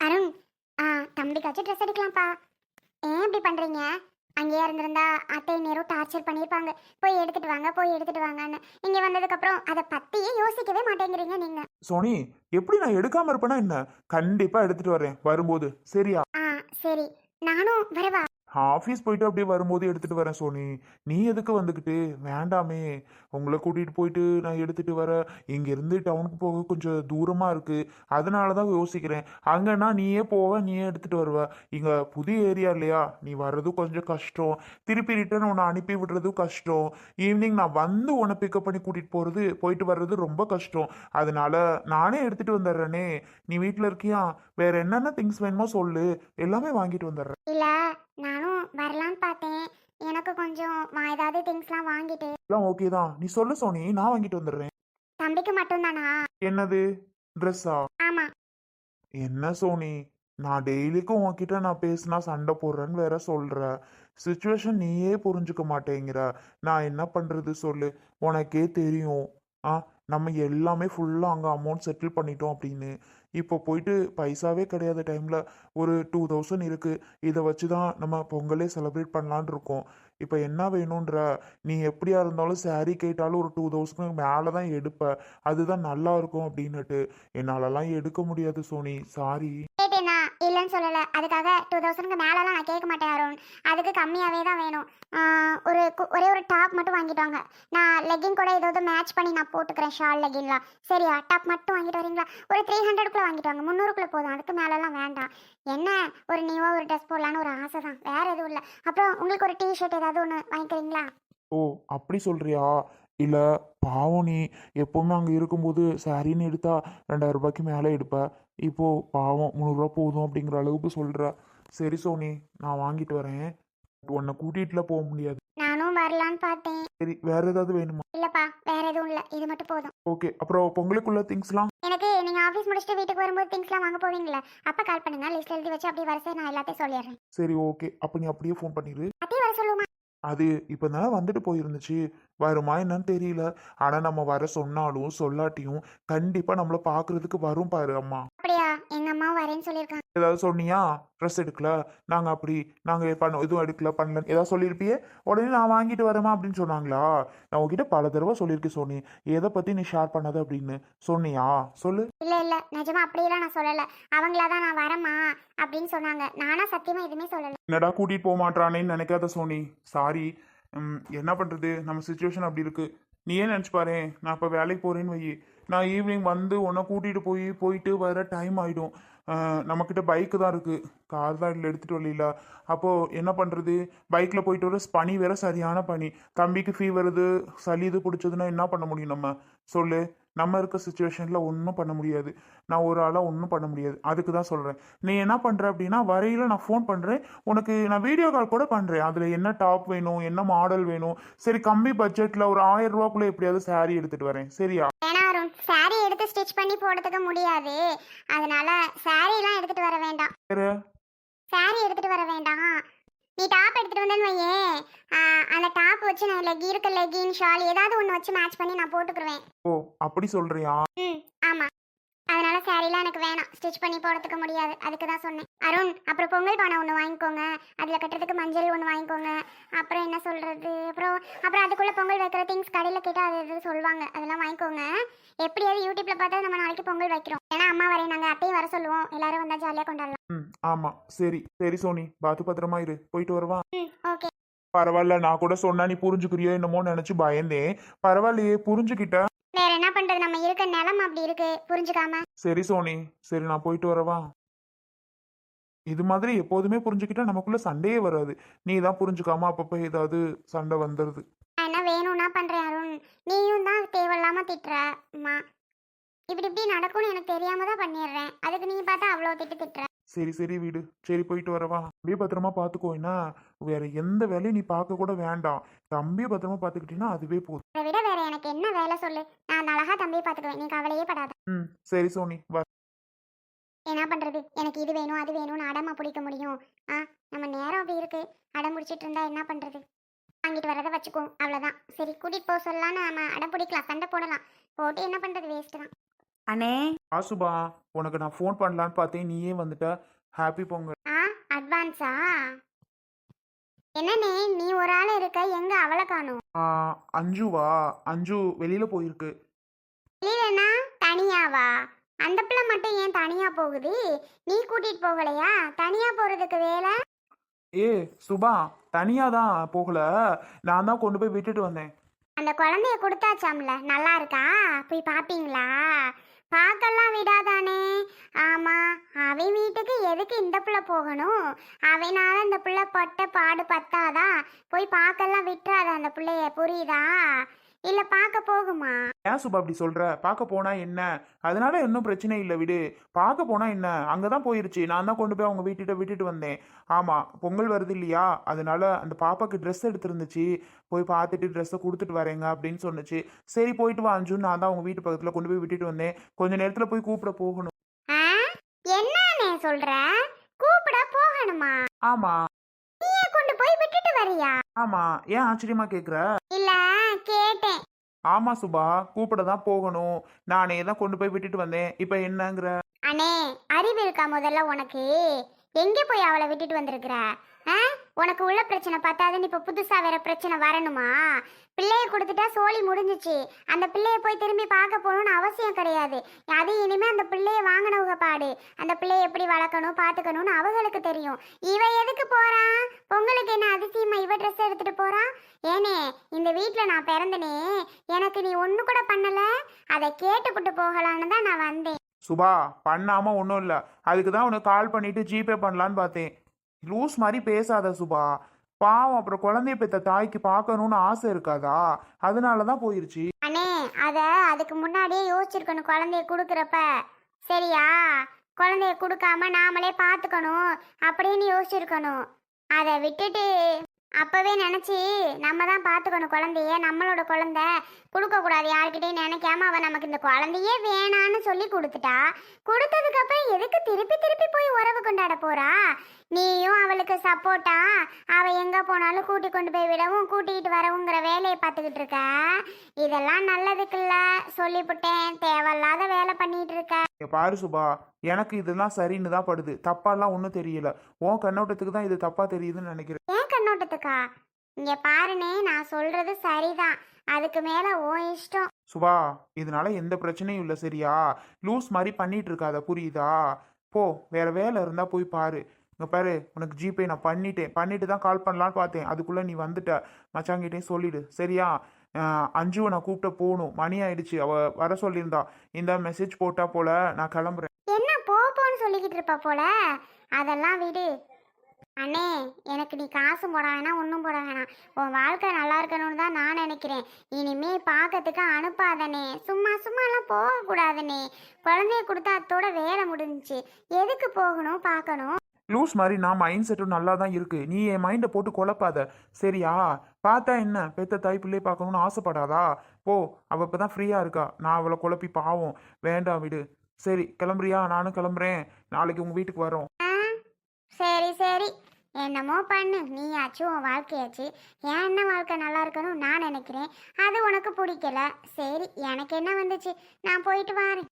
அருண் ஆ தம்பிக்காச்சும் dress எடுக்கலாம்ப்பா. ஏன் இப்படி பண்றீங்க? அங்கேயே இருந்திருந்தா அத்தை நேரம் டார்ச்சர் பண்ணியிருப்பாங்க. போய் எடுத்துட்டு வாங்க போய் எடுத்துட்டு வாங்கன்னு. இங்க வந்ததுக்கு அப்புறம் அதை பத்தியே யோசிக்கவே மாட்டேங்கிறீங்க நீங்க. சோனி எப்படி நான் எடுக்காம இருப்பேனா என்ன? கண்டிப்பா எடுத்துட்டு வரேன் வரும்போது. சரியா? ஆ சரி. நானும் வரவா? ஆஃபீஸ் போயிட்டு அப்படியே வரும்போது எடுத்துட்டு வரேன் சோனி. நீ எதுக்கு வந்துக்கிட்டு வேண்டாமே. உங்களை கூட்டிகிட்டு போயிட்டு நான் எடுத்துட்டு வர. இங்கேருந்து டவுனுக்கு போக கொஞ்சம் தூரமாக இருக்குது அதனால தான் யோசிக்கிறேன். அங்கன்னா நீயே போவ நீயே எடுத்துட்டு வருவ. இங்கே புதிய ஏரியா இல்லையா? நீ வர்றதும் கொஞ்சம் கஷ்டம். திருப்பி ரிட்டர்ன் உன்னை அனுப்பி விடுறதும் கஷ்டம். ஈவினிங் நான் வந்து உன்னை பிக்கப் பண்ணி கூட்டிகிட்டு போகிறது போயிட்டு வர்றது ரொம்ப கஷ்டம். அதனால நானே எடுத்துகிட்டு வந்துடுறேனே. நீ வீட்டில் இருக்கியா? வேறு என்னென்ன திங்ஸ் வேணுமோ சொல்லு. எல்லாமே வாங்கிட்டு வந்துடுறேன். நானும் வரலான்னு பார்த்தேன். எனக்கு கொஞ்சம் வா- ஏதாவது திங்ஸ்லாம் வாங்கிட்டு. எல்லாம் ஓகே தான். நீ சொல்லு சோனி நான் வாங்கிட்டு வந்துடுறேன். தம்பிக்கு மட்டும்தானா? என்னது? ட்ரெஸ்ஸா ஆமா. என்ன சோனி? நான் டெய்லிக்கும் உன்கிட்ட நான் பேசினா சண்டை போடுறேன்னு வேற சொல்ற. சுச்சுவேஷன் நீயே புரிஞ்சுக்க மாட்டேங்கிற. நான் என்ன பண்றது சொல்லு? உனக்கே தெரியும். ஆ நம்ம எல்லாமே ஃபுல்லாக அங்கே அமௌண்ட் செட்டில் பண்ணிட்டோம் அப்படின்னு. இப்போ போயிட்டு பைசாவே கிடையாத டைமில் ஒரு டூ தௌசண்ட் இருக்குது இதை வச்சு தான் நம்ம பொங்கலே செலிப்ரேட் பண்ணலான்னு இருக்கோம். இப்போ என்ன வேணுன்ற நீ எப்படியா இருந்தாலும் saree கேட்டாலும் ஒரு டூ தௌசண்ட் மேலே தான் எடுப்ப. அதுதான் நல்லா இருக்கும் அப்படின்னுட்டு. என்னாலலாம் எடுக்க முடியாது சோனி. சாரி இல்லைன்னு சொல்லல. அதுக்காக டூ தௌசண்ட்க்கு மேலலாம் நான் கேட்க மாட்டேன் அருண். அதுக்கு கம்மியாகவே தான் வேணும். ஒரு ஒரே ஒரு டாப் மட்டும் வாங்கிட்டு வாங்க. நான் லெகின் கூட ஏதாவது மேட்ச் பண்ணி நான் போட்டுக்கிறேன் ஷால் லெகின்லாம் சரியா? டாப் மட்டும் வாங்கிட்டு வரீங்களா? ஒரு த்ரீ ஹண்ட்ரட்குள்ளே வாங்கிட்டு வாங்க. முந்நூறுக்குள்ளே போதும். அதுக்கு மேலெலாம் வேண்டாம். என்ன? ஒரு நியூவாக ஒரு ட்ரெஸ் போடலான்னு ஒரு ஆசை தான். வேற எதுவும் இல்லை. அப்புறம் உங்களுக்கு ஒரு டிஷர்ட் ஏதாவது ஒன்று வாங்கிக்கிறீங்களா? ஓ அப்படி சொல்றியா? இல்லை பாவம் நீ. எப்பவுமே அங்கே இருக்கும்போது சாரின்னு எடுத்தா ரெண்டாயிரம் ரூபாய்க்கு மேலே எடுப்ப. இப்போ பாவம் முந்நூறுரூவா போதும் அப்படிங்கிற அளவுக்கு சொல்ற. சரி சோனி நான் வாங்கிட்டு வரேன். உன்னை கூட்டிகிட்டுல போக முடியாது. நானும் வரலான்னு பார்த்தேன். சரி வேற ஏதாவது வேணுமா? இல்லைப்பா வேற எதுவும் இல்லை. இது மட்டும் போதும். ஓகே அப்புறம் பொங்கலுக்குள்ள திங்ஸ்லாம்? எனக்கு நீங்கள் ஆஃபீஸ் முடிச்சுட்டு வீட்டுக்கு வரும்போது திங்ஸ்லாம் வாங்க போவீங்களா அப்போ கால் பண்ணுங்க. லிஸ்ட் எழுதி வச்சு அப்படியே வரிசை நான் எல்லாத்தையும் சொல்லிடுறேன். சரி ஓகே. அப்போ நீ அப்படியே ஃபோன் பண்ணிடு அத்தையும் வர சொல்லுமா? அது இப்போ தான் வந்துட்டு போயிருந்துச்சு. வருமா என்னன்னு தெரியல. ஆனால் நம்ம வர சொன்னாலும் சொல்லாட்டியும் கண்டிப்பாக நம்மளை பார்க்கறதுக்கு வரும் பாரு அம்மா. அப்படியா? எங்க அம்மா வரேன்னு சொல்லியிருக்காங்க. ஏதாவது சொன்னியா? ட்ரெஸ் எடுக்கல. நாங்கள் அப்படி நாங்கள் பண்ண எதுவும் எடுக்கல பண்ணல ஏதாவது சொல்லியிருப்பியே? உடனே நான் வாங்கிட்டு வரேமா அப்படின்னு சொன்னாங்களா? நான் உங்ககிட்ட பல தடவை சொல்லியிருக்கேன் சோனி. எதை பற்றி நீ ஷேர் பண்ணாத அப்படின்னு. சொன்னியா? சொல்லு. இல்ல இல்ல. நிஜமா அப்படியெல்லாம் நான் சொல்லல. அவங்களா தான் நான் வரேம்மா அப்படின்னு சொன்னாங்க. நானா சத்தியமா எதுவுமே சொல்லல. என்னடா கூட்டிகிட்டு போக மாட்டானேன்னு நினைக்காத சோனி. சாரி என்ன பண்ணுறது நம்ம சுச்சுவேஷன் அப்படி இருக்கு. நீ ஏன் நினச்சி பாரு? நான் இப்போ வேலைக்கு போகிறேன்னு வை நான் ஈவினிங் வந்து உன்னை கூட்டிகிட்டு போய் போயிட்டு வர டைம் ஆகிடும் நம்மக்கிட்ட பைக்கு தான் இருக்குது கார் தான் இல்லை எடுத்துகிட்டு வரல அப்போது என்ன பண்ணுறது பைக்கில் போயிட்டு வர பனி வேற சரியான பனி. தம்பிக்கு ஃபீவர் இது சளி இது பிடிச்சதுன்னா என்ன பண்ண முடியும் நம்ம? சொல்லு. நம்ம இருக்க சுச்சுவேஷனில் ஒன்றும் பண்ண முடியாது. நான் ஒரு ஆளாக ஒன்றும் பண்ண முடியாது. அதுக்கு தான் சொல்கிறேன் நீ என்ன பண்ணுற அப்படின்னா வரையில் நான் ஃபோன் பண்ணுறேன் உனக்கு நான் வீடியோ கால் கூட பண்ணுறேன் அதில் என்ன டாப் வேணும் என்ன மாடல் வேணும்? சரி கம்மி பட்ஜெட்டில் ஒரு ஆயிரம் ரூபாக்குள்ளே எப்படியாவது saree எடுத்துகிட்டு வரேன். சரியா? சாரி எடுத்து ஸ்டிச் பண்ணி போடுறதுக்கு முடியாது. அதனால சாரி எல்லாம் எடுத்துட்டு வர வேண்டாம். வேறு? சாரி எடுத்துட்டு வர வேண்டாம். நீ டாப் எடுத்துட்டு வந்தேன்னு வையே. அந்த டாப் வச்சு நான் லெக் இருக்க லெகின் ஷால் ஏதாவது ஒன்று வச்சு மேட்ச் பண்ணி நான் போட்டுக்குருவேன். ஓ அப்படி சொல்கிறியா ம் ஆமா. அதனால சாரிலாம் எனக்கு வேணாம். ஸ்டிச் பண்ணி போடுறதுக்கு முடியாது. அதுக்கு தான் சொன்னேன். அருண் அப்புறம் பொங்கல் பானை ஒன்று வாங்கிக்கோங்க. அதில் கட்டுறதுக்கு மஞ்சள் ஒன்று வாங்கிக்கோங்க. அப்புறம் என்ன சொல்றது? அப்புறம் அப்புறம் அதுக்குள்ள பொங்கல் வைக்கிற திங்ஸ் கடையில் கேட்டால் அது இது சொல்லுவாங்க. அதெல்லாம் வாங்கிக்கோங்க. எப்படியாவது யூடியூப்ல பார்த்தா நம்ம நாளைக்கு பொங்கல் வைக்கிறோம். ஏன்னா அம்மா வரேன் நாங்கள் அத்தையும் வர சொல்லுவோம். எல்லாரும் வந்தால் ஜாலியாக கொண்டாடலாம். ம் ஆமாம் சரி சரி சோனி. பார்த்து பத்திரமா இரு. போயிட்டு வருவா? ம் ஓகே பரவாயில்ல. நான் கூட சொன்னா நீ புரிஞ்சுக்கிறியோ என்னமோ நினச்சி பயந்தேன். பரவாயில்லையே புரிஞ்சுக்கிட்ட. வேற என்ன பண்றது? நம்ம இருக்க நிலம் அப்படி இருக்கு. புரிஞ்சுக்காம? சரி சோனி. சரி நான் போயிட்டு வரவா இது மாதிரி எப்போதுமே புரிஞ்சுக்கிட்டா நமக்குள்ள சண்டையே வராது. நீ தான் புரிஞ்சுக்காம அப்பப்போ ஏதாவது சண்டை வந்துடுது நான் என்ன வேணும்னா பண்றேன் அருண். நீயும் தான் தேவையில்லாம திட்டுற அம்மா. இப்படி இப்படி நடக்கும்னு எனக்கு தெரியாம தான் பண்ணிடுறேன். அதுக்கு நீ பார்த்தா அவ்வளோ திட்டு திட்டுற. சரி சரி வீடு. சரி போயிட்டு வரவா அப்படியே பத்திரமா பார்த்துக்கோ என்ன வேற எந்த வேலையும் நீ பார்க்க கூட வேண்டாம். தம்பியை பத்திரமா பார்த்துக்கிட்டீங்கன்னா அதுவே போதும். அதை விட வேற எனக்கு என்ன வேலை சொல்லு. நான் அழகா தம்பியை பார்த்துக்குவேன் நீ கவலையே படாத. ம் சரி சோனி வா. என்ன பண்றது? எனக்கு இது வேணும் அது வேணும்னு அடமா பிடிக்க முடியும். ஆ நம்ம நேரம் அப்படி இருக்கு. அடம் பிடிச்சிட்டு இருந்தா என்ன பண்றது? வாங்கிட்டு வரதை வச்சுக்குவோம். அவ்வளோதான் சரி கூட்டிட்டு போக சொல்லலாம்னு நம்ம அடம் பிடிக்கலாம். சண்டை போடலாம். போட்டு என்ன பண்றது? வேஸ்ட் தான். அண்ணே. ஆசுபா உனக்கு நான் ஃபோன் பண்ணலான்னு பார்த்தேன். நீயே வந்துட்ட. ஹாப்பி பொங்கல். ஆ அட்வான்ஸா என்னண்ணே நீ ஒரு ஆள் இருக்க. எங்க அவளை காணும்? ஆ, அஞ்சுவா? அஞ்சு வெளியில போயிருக்கு. இல்லைன்னா தனியாவா? அந்த பிள்ளை மட்டும் ஏன் தனியா போகுது? நீ கூட்டிட்டு போகலையா? தனியா போறதுக்கு வேலை? ஏ சுபா தனியா தான் போகல. நான் தான் கொண்டு போய் விட்டுட்டு வந்தேன். அந்த குழந்தைய கொடுத்தாச்சாம்ல? நல்லா இருக்கா? போய் பாப்பீங்களா? பார்க்கலாம் விடாதானே? ஆமா அவன் வீட்டுக்கு எதுக்கு இந்த பிள்ளை போகணும்? அவனால இந்த பிள்ளை பட்ட பாடு பத்தாதா? போய் பார்க்கலாம் விட்டுறாத அந்த பிள்ளைய. புரியுதா? இல்ல பார்க்க போகுமா? ஏன் சுபா அப்படி சொல்ற? பார்க்க போனா என்ன? அதனால இன்னும் பிரச்சனை இல்லை விடு. பார்க்க போனா என்ன? அங்கதான் போயிருச்சு. நான் தான் கொண்டு போய் அவங்க வீட்டுகிட்ட விட்டுட்டு வந்தேன். ஆமா பொங்கல் வருது இல்லையா? அதனால அந்த பாப்பாக்கு ட்ரெஸ் எடுத்திருந்துச்சு. போய் பார்த்துட்டு ட்ரெஸ்ஸை கொடுத்துட்டு வரேங்க அப்படின்னு சொன்னுச்சு. சரி போயிட்டு வா அஞ்சு நான் தான் அவங்க வீட்டு பக்கத்துல கொண்டு போய் விட்டுட்டு வந்தேன். கொஞ்ச நேரத்துல போய் கூப்பிட போகணும். ஆ? என்னண்ணே சொல்ற? கூப்பிட போகணுமா? ஆமா. நீயே கொண்டு போய் விட்டுட்டு வரியா? ஆமா. ஏன் ஆச்சரியமா கேக்குற? இல்ல. கேட்டேன். ஆமா சுபா கூப்பிட தான் போகணும். நானே தான் கொண்டு போய் விட்டுட்டு வந்தேன். இப்போ என்னங்கிற? அண்ணே அறிவு இருக்கா முதல்ல உனக்கு? எங்க போய் அவளை விட்டுட்டு வந்திருக்கிற? உனக்கு உள்ள பிரச்சனை பார்த்தாதுன்னு இப்போ புதுசாக வேற பிரச்சனை வரணுமா? பிள்ளைய கொடுத்துட்டா சோழி முடிஞ்சிச்சு. அந்த பிள்ளைய போய் திரும்பி பார்க்க போகணும்னு அவசியம் கிடையாது. அது இனிமேல் அந்த பிள்ளைய வாங்கினவங்க பாடு அந்த பிள்ளைய எப்படி வளர்க்கணும் பார்த்துக்கணும்னு அவங்களுக்கு தெரியும். இவ எதுக்கு போறா? பொங்கலுக்கு என்ன அதிசயமா இவ ட்ரெஸ் எடுத்துட்டு போறா? ஏனே இந்த வீட்டில் நான் பிறந்தனே. எனக்கு நீ ஒன்று கூட பண்ணலை. அதை கேட்டுப்புட்டு போகலான்னு தான் நான் வந்தேன். சுபா பண்ணாமல் ஒன்றும் இல்லை. அதுக்கு தான் உனக்கு கால் பண்ணிட்டு ஜிபே பண்ணலான்னு பார்த்தேன். லூஸ் மாதிரி பேசாத சுபா. பாவம் அப்புறம் குழந்தைய பெத்த தாய்க்கு பார்க்கணும்னு ஆசை இருக்காதா? அதனால தான் போயிருச்சு. அண்ணே அத அதுக்கு முன்னாடியே யோசிச்சிருக்கணும் குழந்தைய கொடுக்குறப்ப. சரியா? குழந்தைய கொடுக்காம நாமளே பார்த்துக்கணும் அப்படின்னு யோசிச்சிருக்கணும். அதை விட்டுட்டு அப்பவே நினச்சி நம்ம தான் பார்த்துக்கணும் குழந்தைய நம்மளோட குழந்தை. கொடுக்கக்கூடாது யார்கிட்டயும் நினைக்காம அவ நமக்கு இந்த குழந்தையே வேணான்னு சொல்லி கொடுத்துட்டா. கொடுத்ததுக்கு அப்புறம் எதுக்கு திருப்பி திருப்பி போய் உறவு கொண்டாட போறா? நீயும் அவளுக்கு சப்போர்ட்டா அவ எங்க போனாலும் கூட்டி கொண்டு போய் விடவும் கூட்டிகிட்டு வரவுங்கிற வேலையை பார்த்துக்கிட்டு இருக்க? இதெல்லாம் நல்லதுக்குல்ல. சொல்லிவிட்டேன் தேவையில்லாத வேலை பண்ணிட்டு இருக்க. பாரு சுபா எனக்கு இதெல்லாம் சரின்னு தான் படுது. தப்பாலாம் ஒன்றும் தெரியல. உன் கண்ணோட்டத்துக்கு தான் இது தப்பா தெரியுதுன்னு நினைக்கிறேன். கண்ணோட்டத்துக்கா இங்க பாருனே நான் சொல்றது சரிதான். அதுக்கு மேல ஓ இஷ்டம். சுபா இதனால எந்த பிரச்சனையும் இல்லை சரியா? லூஸ் மாதிரி பண்ணிட்டு இருக்காத புரியுதா? போ வேற வேலை இருந்தா போய் பாரு. இங்க பாரு உனக்கு ஜிபே நான் பண்ணிட்டேன். பண்ணிட்டு தான் கால் பண்ணலான்னு பார்த்தேன். அதுக்குள்ள நீ வந்துட்ட. மச்சாங்கிட்டேயும் சொல்லிடு. சரியா? அஞ்சுவை நான் கூப்பிட்ட போகணும். மணி ஆயிடுச்சு. அவ வர சொல்லியிருந்தா. இந்த மெசேஜ் போட்டா போல நான் கிளம்புறேன். என்ன போ போன்னு சொல்லிக்கிட்டு இருப்பா போல? அதெல்லாம் விடு. அண்ணே எனக்கு நீ காசு போட வேணாம் ஒன்றும் போட வேணாம். உன் வாழ்க்கை நல்லா இருக்கணும்னு தான் நான் நினைக்கிறேன். இனிமே பார்க்கறதுக்கு அனுப்பாதனே சும்மா சும்மாலாம் போகக்கூடாதுனே குழந்தைய கொடுத்தா அத்தோட வேலை முடிஞ்சுச்சு. எதுக்கு போகணும் பார்க்கணும்? லூஸ் மாதிரி நான் மைண்ட் செட்டும் நல்லா தான் இருக்கு. நீ என் மைண்டை போட்டு குழப்பாத. சரியா? பார்த்தா என்ன? பெத்த தாய் பிள்ளை பார்க்கணும்னு ஆசைப்படாதா? போ அவ இப்பதான் ஃப்ரீயா இருக்கா. நான் அவளை குழப்பி பாவம். வேண்டாம் விடு. சரி கிளம்புறியா? நானும் கிளம்புறேன். நாளைக்கு உங்க வீட்டுக்கு வரோம். சரி சரி. என்னமோ பண்ணு நீயாச்சும் உன் வாழ்க்கையாச்சு. என் என்ன வாழ்க்கை நல்லா இருக்கணும் நான் நினைக்கிறேன். அது உனக்கு பிடிக்கல. சரி எனக்கு என்ன வந்துச்சு? நான் போயிட்டு வரேன்.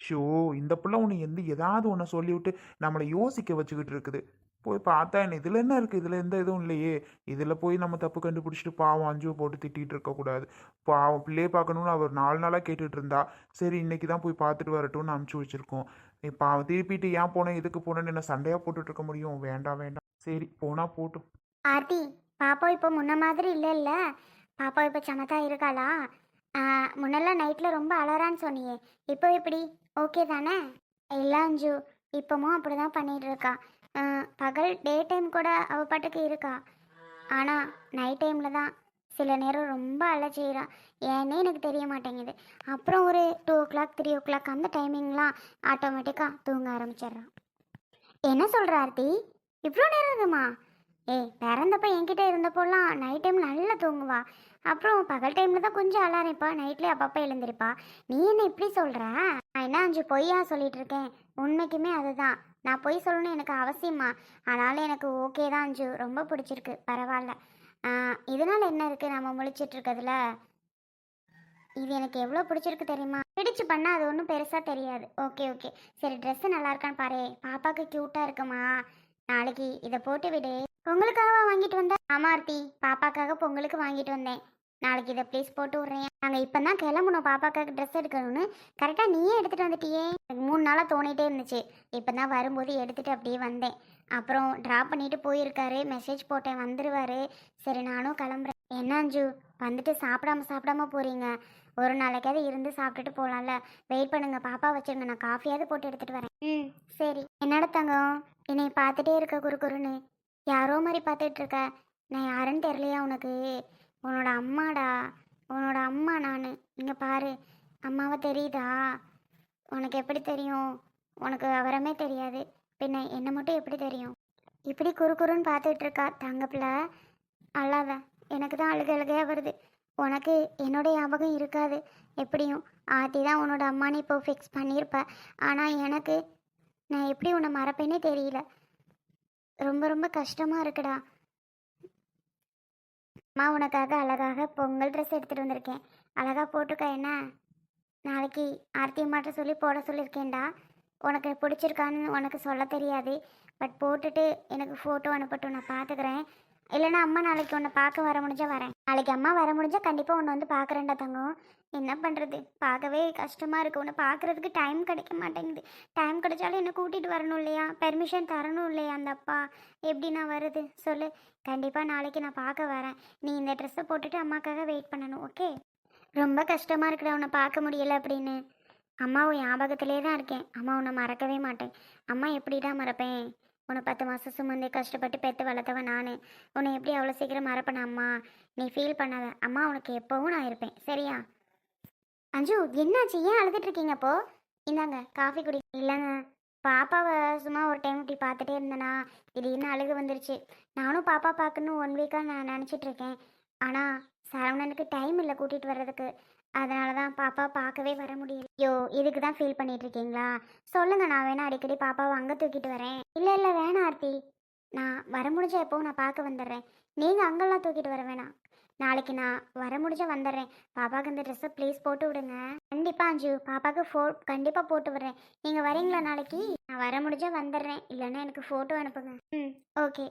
ஷோ இந்த பிள்ளை உன்னை எந்த ஏதாவது ஒன்று சொல்லிவிட்டு நம்மளை யோசிக்க வச்சுக்கிட்டு இருக்குது. போய் பார்த்தா என்ன இதில் என்ன இருக்குது இதில் எந்த இதுவும் இல்லையே. இதில் போய் நம்ம தப்பு கண்டுபிடிச்சிட்டு பாவம் அஞ்சு போட்டு திட்டிகிட்டு இருக்கக்கூடாது பாவம் பிள்ளையை பார்க்கணுன்னு அவர் நாலு நாளாக கேட்டுட்டு இருந்தா சரி இன்னைக்கு தான் போய் பார்த்துட்டு வரட்டும்னு அனுப்பிச்சி வச்சுருக்கோம். இப்போ அவன் திருப்பிட்டு ஏன் போனேன் எதுக்கு போனேன்னு என்ன சண்டையாக போட்டுட்டு இருக்க முடியும்? வேண்டாம் வேண்டாம் சரி போனா போட்டும் ஆர்த்தி பாப்பா இப்போ முன்ன மாதிரி இல்லை இல்லை பாப்பா இப்போ சமத்தா இருக்காளா? முன்னெல்லாம் நைட்டில் ரொம்ப அலறான்னு சொன்னியே. இப்போ எப்படி? ஓகே தானே? எல்லாம் அஞ்சு. இப்பமும் அப்படி தான் பண்ணிட்டு இருக்கா பகல் டே டைம் கூட அவ பாட்டுக்கு இருக்கா. ஆனால் நைட் டைமில் தான். சில நேரம் ரொம்ப அலச்செய்கிறா ஏன்னே எனக்கு தெரிய மாட்டேங்குது. அப்புறம் ஒரு two o'clock three o'clock அந்த டைமிங்லாம் ஆட்டோமேட்டிக்காக தூங்க ஆரம்பிச்சிடுறான் என்ன சொல்கிற ஆர்த்தி? இவ்வளோ நேரம் இருக்குமா ஏய் பிறந்தப்ப என்கிட்ட இருந்தப்போலாம் நைட் டைம் நல்லா தூங்குவா. அப்புறம் பகல் டைமில் தான் கொஞ்சம் அலாரிப்பா நைட்லேயே அப்பப்போ எழுந்திருப்பா. நீ என்ன இப்படி சொல்கிற நான் என்ன அஞ்சு பொய்யா சொல்லிட்டு இருக்கேன்? உண்மைக்குமே அதுதான். நான் பொய் சொல்லணும்னு எனக்கு அவசியமா? ஆனாலும் எனக்கு ஓகே தான் அஞ்சு. ரொம்ப பிடிச்சிருக்கு. பரவாயில்ல. இதனால என்ன இருக்குது நம்ம முழிச்சிட்டு இருக்கிறதுல இது எனக்கு எவ்வளோ பிடிச்சிருக்கு தெரியுமா? பிடிச்சு பண்ணால் அது ஒன்றும் பெருசாக தெரியாது. Okay okay. சரி ட்ரெஸ்ஸு நல்லா இருக்கான்னு பாரு. பாப்பாவுக்கு க்யூட்டாக இருக்குமா? நாளைக்கு இதை போட்டு விடு. பொங்கலுக்காக வாங்கிட்டு வந்தேன் ஆமார்த்தி பாப்பாக்காக பொங்கலுக்கு வாங்கிட்டு வந்தேன். நாளைக்கு இதை ப்ளீஸ் போட்டு விட்றேன். நாங்கள் இப்போ தான் கிளம்பணும். பாப்பாக்காக ட்ரெஸ் எடுக்கணும்னு. கரெக்டாக நீயே எடுத்துகிட்டு வந்துட்டியே. எனக்கு மூணு நாளாக தோணிட்டே இருந்துச்சு. இப்போ தான் வரும்போது எடுத்துகிட்டு அப்படியே வந்தேன். அப்புறம் ட்ராப் பண்ணிட்டு போயிருக்காரு. மெசேஜ் போட்டேன். வந்துடுவார் சரி நானும் கிளம்புறேன். என்ன அஞ்சு? வந்துட்டு சாப்பிடாம சாப்பிடாம போகிறீங்க ஒரு நாளைக்காவது இருந்து சாப்பிட்டுட்டு போகலாம்ல வெயிட் பண்ணுங்கள் பாப்பா வச்சிருங்க. நான் காஃபியாவது போட்டு எடுத்துகிட்டு வரேன். ம் சரி. என்னடா தங்கம்? என்னை பார்த்துட்டே இருக்க குரு குறுன்னு யாரோ மாதிரி பார்த்துட்டு இருக்க. நான் யாருன்னு தெரியலையா உனக்கு? அம்மாடா உன்னோட அம்மா நான். இங்கே பாரு அம்மாவை தெரியுதா? உனக்கு எப்படி தெரியும்? உனக்கு விவரமே தெரியாது. பின்ன என்னை மட்டும் எப்படி தெரியும்? இப்படி குறுக்குறுன்னு பார்த்துட்டு இருக்கா தங்கப்பில் அல்லாத எனக்கு தான் அழுக அழுகையாக வருது. உனக்கு என்னோட ஞாபகம் இருக்காது. எப்படியும் ஆத்தி தான் உன்னோட அம்மானு இப்போ ஃபிக்ஸ் பண்ணியிருப்ப. ஆனால் எனக்கு நான் எப்படி உன்னை மறப்பேனே தெரியல. ரொம்ப ரொம்ப கஷ்டமாக இருக்குடா. அம்மா உனக்காக அழகாக பொங்கல் ட்ரெஸ் எடுத்துகிட்டு வந்திருக்கேன். அழகாக போட்டுக்க என்ன? நாளைக்கு ஆர்த்தி அம்மாட்ட சொல்லி போட சொல்லியிருக்கேன்டா. உனக்கு பிடிச்சிருக்கான்னு உனக்கு சொல்ல தெரியாது. பட் போட்டுட்டு எனக்கு ஃபோட்டோ அனுப்பட்டும் நான் பார்த்துக்கிறேன். இல்லைன்னா அம்மா நாளைக்கு உன்னை பார்க்க வர முடிஞ்சால் வரேன். நாளைக்கு அம்மா வர முடிஞ்சா கண்டிப்பாக உன்னை வந்து பார்க்குறேன்டா தங்கம். என்ன பண்ணுறது பார்க்கவே கஷ்டமாக இருக்குது உன்னை பார்க்குறதுக்கு டைம் கிடைக்க மாட்டேங்குது. டைம் கிடைச்சாலும் என்னை கூட்டிகிட்டு வரணும் இல்லையா? பெர்மிஷன் தரணும் இல்லையா அந்த அப்பா? எப்படி நான் வருது? சொல்லு. கண்டிப்பாக நாளைக்கு நான் பார்க்க வரேன். நீ இந்த ட்ரெஸ்ஸை போட்டுட்டு அம்மாக்காக வெயிட் பண்ணணும் ஓகே ரொம்ப கஷ்டமாக இருக்குடா உன்னை பார்க்க முடியல அப்படின்னு. அம்மாவை ஞாபகத்திலே தான் இருக்கேன். அம்மா உன்னை மறக்கவே மாட்டேன். அம்மா எப்படிடா மறப்பேன்? உன்னை பத்து மாதம் சுமந்தே கஷ்டப்பட்டு பெற்று வளர்த்தவன் நான். உன்னை எப்படி அவ்வளோ சீக்கிரம் மறப்பேன் அம்மா? நீ ஃபீல் பண்ணாத. அம்மா உனக்கு எப்போவும் நான் இருப்பேன். சரியா? அஞ்சு என்னாச்சு? ஏன் அழுதுட்டு இருக்கீங்க அப்போ? இந்தாங்க காஃபி குடி. இல்லைங்க. பாப்பாவை சும்மா ஒரு டைம் இப்படி பார்த்துட்டே இருந்தேனா திடீர்னு அழுகு வந்துருச்சு. நானும் பாப்பா பார்க்கணும் ஒன் வீக்காக நான் நினச்சிட்டு இருக்கேன். ஆனால் சரவணனுக்கு டைம் இல்லை கூட்டிகிட்டு வர்றதுக்கு. அதனால தான் பாப்பா பார்க்கவே வர முடியல. ஐயோ இதுக்கு தான் ஃபீல் பண்ணிட்டு இருக்கீங்களா சொல்லுங்க நான் வேணா அடிக்கடி பாப்பாவை அங்கே தூக்கிட்டு வரேன். இல்லை இல்லை வேணாம் ஆர்த்தி. நான் வர முடிஞ்ச எப்போவும் நான் பார்க்க வந்துடுறேன். நீங்கள் அங்கெல்லாம் தூக்கிட்டு வர வேணாம். நாளைக்கு நான் வர முடிஞ்ச வந்துடுறேன். பாப்பாவுக்கு இந்த ட்ரெஸ்ஸை ப்ளீஸ் போட்டு விடுங்க. கண்டிப்பாக அஞ்சு. பாப்பாவுக்கு ஃபோ கண்டிப்பாக போட்டு விடுறேன். நீங்கள் வரீங்களா நாளைக்கு? நான் வர முடிஞ்சால் வந்துடுறேன். இல்லைன்னா எனக்கு ஃபோட்டோ அனுப்புங்க. ம் ஓகே